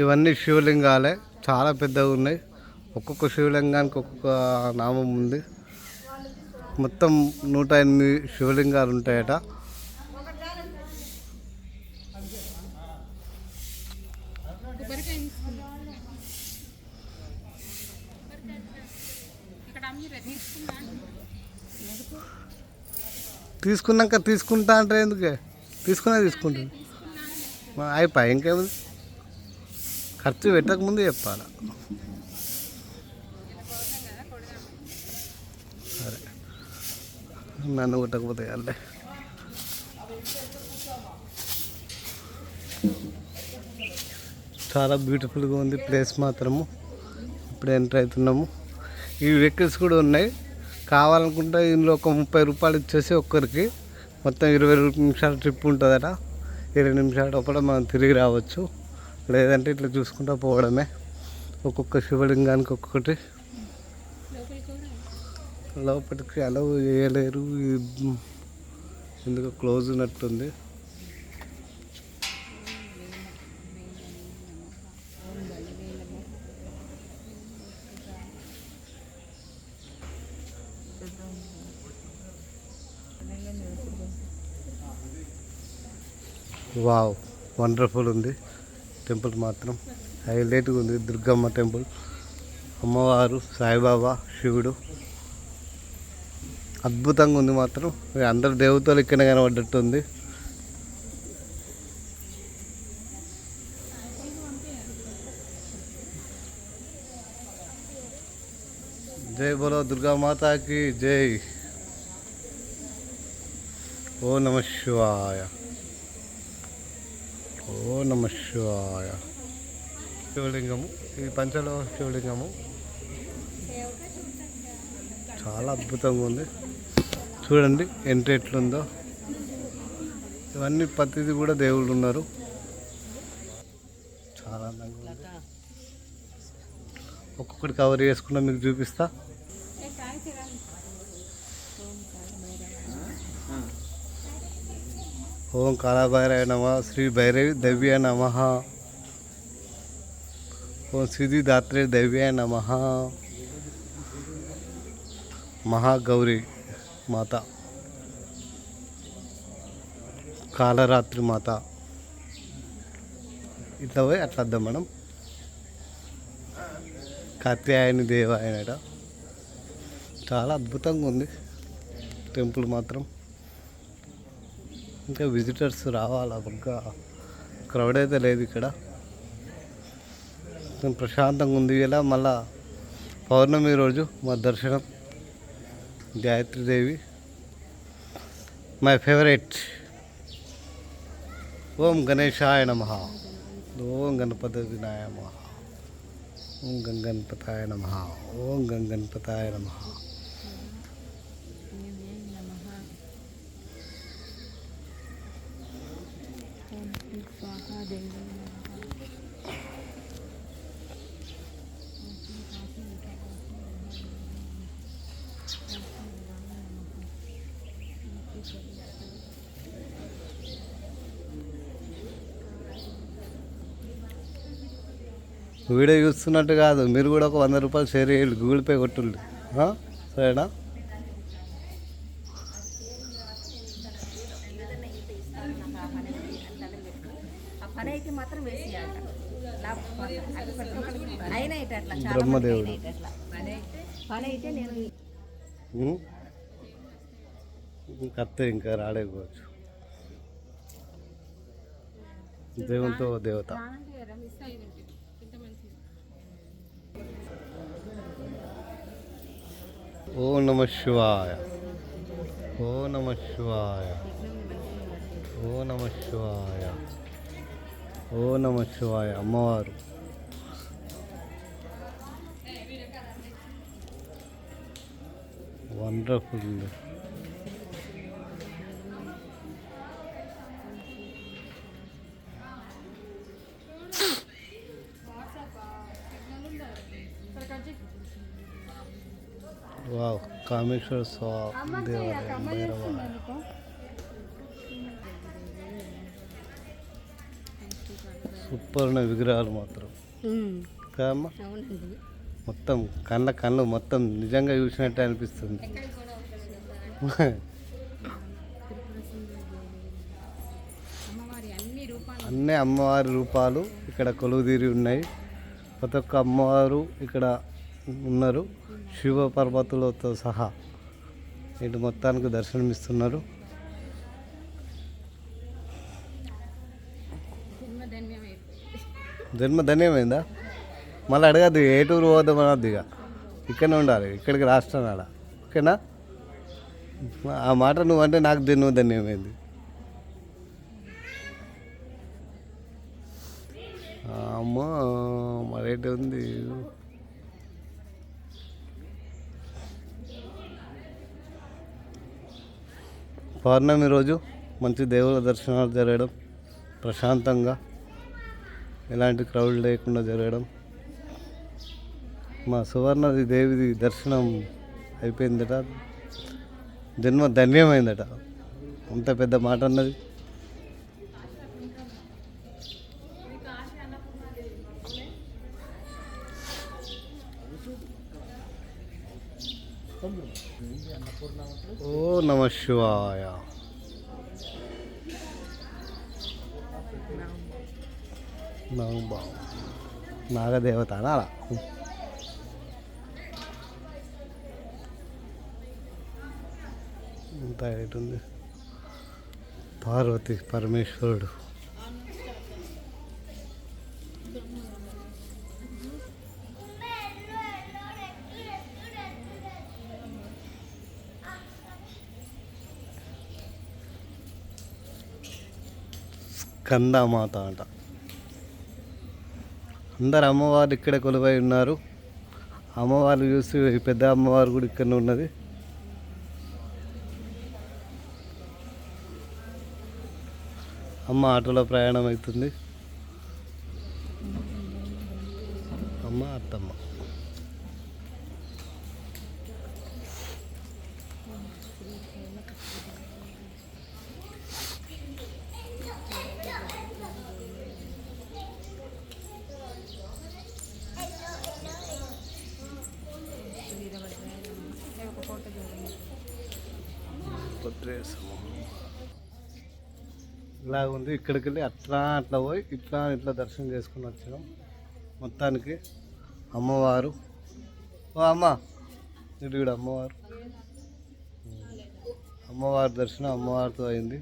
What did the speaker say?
ఇవన్నీ శివలింగాలే. చాలా పెద్దగా ఉన్నాయి. ఒక్కొక్క శివలింగానికి ఒక్కొక్క నామం ఉంది. మొత్తం నూట ఎనిమిది శివలింగాలు ఉంటాయట. తీసుకున్నాక తీసుకుంటా అంటే ఎందుకే? తీసుకునే తీసుకుంటుంది. అయిపోయి ఇంకేముంది? ఖర్చు పెట్టక ముందు చెప్పాలి? సరే. నన్ను కొట్టకపోతే అల్లే చాలా బ్యూటిఫుల్గా ఉంది ప్లేస్ మాత్రము. ఇప్పుడు ఎంటర్ అవుతున్నాము. ఈ వెహికల్స్ కూడా ఉన్నాయి. కావాలనుకుంటే ఇందులో ఒక ముప్పై రూపాయలు ఇచ్చేసి ఒక్కరికి మొత్తం ఇరవై నిమిషాల ట్రిప్ ఉంటుందట. ఇరవై నిమిషాల లోపల మనం తిరిగి రావచ్చు. లేదంటే ఇట్లా చూసుకుంటూ పోవడమే. ఒక్కొక్క శివలింగానికి ఒక్కొక్కటి. లోపలికి అలవ్ చేయలేరు. ఎందుకు క్లోజ్ ఉన్నట్టుంది. వావ్ వండర్ఫుల్ ఉంది. టెంపుల్ మాత్రం. హైలైట్గా ఉంది. దుర్గమ్మ టెంపుల్. అమ్మవారు సాయిబాబా శివుడు. అద్భుతంగా ఉంది మాత్రం. అందరు దేవతలు ఇక్కడ కనబడ్డట్టు ఉంది జై బోలో దుర్గామాతాకి జై. ఓ నమ శివాయ. ఓ నమ శివాయ శివలింగము. ఇది పంచలో శివలింగము. చాలా అద్భుతంగా ఉంది. చూడండి ఎంట్రీ ఎట్లుందో. ఇవన్నీ ప్రతిది కూడా దేవుళ్ళు ఉన్నారు. చాలా అందంగా ఉంది. ఒక్కొక్కటి కవర్ చేసుకున్నా మీకు చూపిస్తా. ఓం కాళభైరవ నమ శ్రీ భైరవి దవ్య నమ. ఓం సిద్ధి దాత్రే దవ్య నమ. మహాగౌరి మాత. కాలరాత్రి మాత. ఇట్లా పోయి అట్లా వద్దాం మనం. కత్యాయని దేవాయనట. చాలా అద్భుతంగా ఉంది టెంపుల్ మాత్రం. ఇంకా విజిటర్స్ రావాలా? బాగా క్రౌడ్ అయితే లేదు ఇక్కడ. ప్రశాంతంగా ఉంది. ఇలా మళ్ళా పౌర్ణమి రోజు మా దర్శనం. గాయత్రీదేవి మై ఫేవరెట్ ఓం గణేశాయ నమ. ఓం గణపతి వినాయ నమ. ఓం గంగణపతాయ నమ. ఓం గంగణపతాయ నమ. వీడియో చూస్తున్నట్టు కాదు. మీరు కూడా ఒక వంద రూపాయలు షేర్ చేయండి. గూగుల్ పే కొట్టుండి. సరేనా? పని అయితే మాత్రం వేసేయాలి అయినా ఇటు అట్లా చాలా బ్రహ్మదేవుడు. మంది అయినా ఇటు అట్లా. పని అయితే పని అయితే నేను ఉం? ఇంకా అత్తే ఇంకా రాలేకపోవచ్చు. దేవునితో దేవత. ఓ నమ శివాయ. ఓ నమ శివాయ. ఓ నమ శివాయ. ఓ నమ శివాయ అమ్మవారు. వండర్ఫుల్ వావ్ కామేశ్వర స్వామి దేవాలయం భైరవాలయం సూపర్ ఉన్నాయి విగ్రహాలు మాత్రం. కాదమ్మా. మొత్తం కళ్ళ కళ్ళు మొత్తం నిజంగా చూసినట్టే అనిపిస్తుంది. అన్నీ అమ్మవారి రూపాలు ఇక్కడ కొలువుదీరి ఉన్నాయి. ప్రతి ఒక్క అమ్మవారు ఇక్కడ ఉన్నారు. శివ పర్వతులతో సహా ఇటు మొత్తానికి దర్శనమిస్తున్నారు. జన్మ ధన్యమైందా? మళ్ళీ అడగద్దు ఏ టూర్ పోద్దాం అనద్దు ఇక. ఇక్కడనే ఉండాలి ఇక్కడికి రాష్ట్రం ఆడ. ఓకేనా? ఆ మాట నువ్వంటే నాకు జన్మ ధన్యమైంది. అమ్మ మరేటి ఉంది. పౌర్ణమి రోజు మంచి దేవుల దర్శనాలు జరగడం ప్రశాంతంగా ఎలాంటి క్రౌడ్ లేకుండా జరగడం. మా సువర్ణది దేవిది దర్శనం అయిపోయిందట. జన్మ ధన్యమైందట. అంత పెద్ద మాట అన్నది. ఓ నమ శివాయ. నవ నాగదేవత అనాలా ఇంత ఉంది పార్వతి పరమేశ్వరుడు స్కందమాత అంట అందరు అమ్మవారు ఇక్కడ కొలువై ఉన్నారు. అమ్మవారు చూసి పెద్ద అమ్మవారు కూడా ఇక్కడ ఉన్నది. అమ్మ ఆటోలో ప్రయాణం అవుతుంది. అమ్మ అత్తమ్మ. భద్రేశము ఇలా ఉంది ఇక్కడికి వెళ్ళి అట్లా అట్లా పోయి ఇట్లా ఇట్లా దర్శనం చేసుకుని వచ్చాం. మొత్తానికి అమ్మవారు. ఓ అమ్మ ఇటు కూడా అమ్మవారు. అమ్మవారి దర్శనం అమ్మవారితో అయింది.